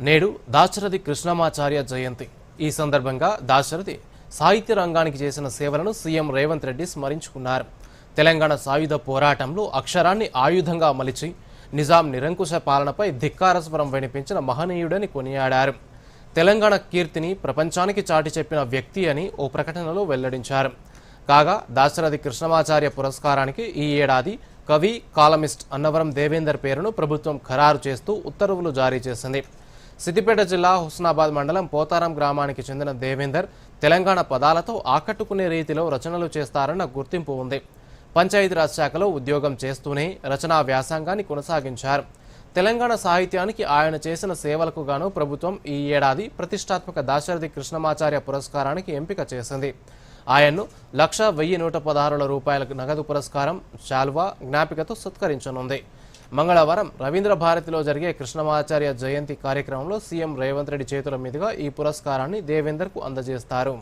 నేడు దాశరథి కృష్ణమాచార్య జయంతి. ఈ సందర్భంగా దాశరథి సాహిత్య రంగానికి చేసిన సేవలను సీఎం రేవంత్ రెడ్డి స్మరించుకున్నారు. తెలంగాణ సాయుధ పోరాటంలో అక్షరాన్ని ఆయుధంగా మలిచి నిజాం నిరంకుశ పాలనపై ధిక్కారస్వరం వినిపించిన మహనీయుడని కొనియాడారు. తెలంగాణ కీర్తిని ప్రపంచానికి చాటి చెప్పిన వ్యక్తి అని ఓ ప్రకటనలో వెల్లడించారు. కాగా దాశరథి కృష్ణమాచార్య పురస్కారానికి ఈ ఏడాది కవి కాలమిస్ట్ అన్నవరం దేవేందర్ పేరును ప్రభుత్వం ఖరారు చేస్తూ ఉత్తర్వులు జారీ చేసింది. సిద్దిపేట జిల్లా హుస్నాబాద్ మండలం పోతారం గ్రామానికి చెందిన దేవేందర్ తెలంగాణ పదాలతో ఆకట్టుకునే రీతిలో రచనలు చేస్తారన్న గుర్తింపు ఉంది. పంచాయతీరాజ్ శాఖలో ఉద్యోగం చేస్తూనే రచనా వ్యాసంగాన్ని కొనసాగించారు. తెలంగాణ సాహిత్యానికి ఆయన చేసిన సేవలకు గాను ప్రభుత్వం ఈ ఏడాది ప్రతిష్టాత్మక దాశరథి కృష్ణమాచార్య పురస్కారానికి ఎంపిక చేసింది. ఆయన్ను లక్ష వెయ్యి నూట పదహారుల రూపాయల నగదు పురస్కారం శాల్వా జ్ఞాపికతో సత్కరించనుంది. మంగళవారం రవీంద్ర భారతిలో జరిగే కృష్ణమాచార్య జయంతి కార్యక్రమంలో సీఎం రేవంత్ రెడ్డి చేతుల మీదుగా ఈ పురస్కారాన్ని దేవేందర్కు అందజేస్తారు.